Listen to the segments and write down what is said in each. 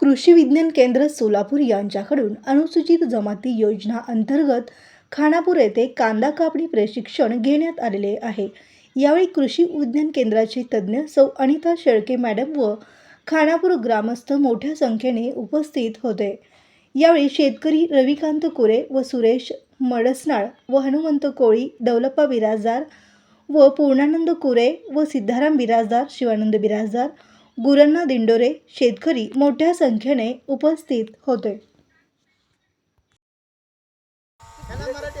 कृषी विज्ञान केंद्र सोलापूर यांच्याकडून अनुसूचित जमाती योजना अंतर्गत खानापूर येथे कांदा कापणी प्रशिक्षण घेण्यात आलेले आहे. यावेळी कृषी विज्ञान केंद्राचे तज्ज्ञ सौ अनिता शेळके मॅडम व खानापूर ग्रामस्थ मोठ्या संख्येने उपस्थित होते. यावेळी शेतकरी रविकांत कोरे व सुरेश मडसनाळ व हनुमंत कोळी दौलप्पा बिराजदार व पूर्णानंद कुरे व सिद्धाराम बिराजदार शिवानंद बिराजदार गुरण्णा दिंडोरे शेतकरी मोठ्या संख्येने उपस्थित होते. त्यांना मराठी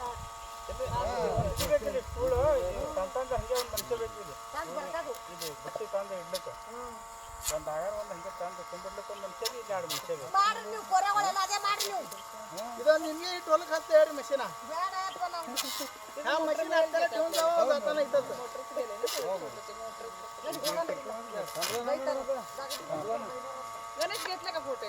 ಒಂದು ಆಗಾರ ಒಂದು ಹಂಗೆ ತಂದು ತುಂಬಿಡ್ಲಿಕ್ಕೆ ಒಂದು ಮನುಷ್ಯ ನೀವು ಅದೇ ನೀವು ಇದು ನಿಮಗೆ ಇಟ್ಟು ಹೊಲಕ್ಕೆ ಹತ್ತೆ ಹೇಳ್ರಿ ಮಷಿನ ಹಾ ಮಷಿನ ಗಣೇಶ್ ಗೆಟ್ಲಕ್ಕ ಫೋಟೋ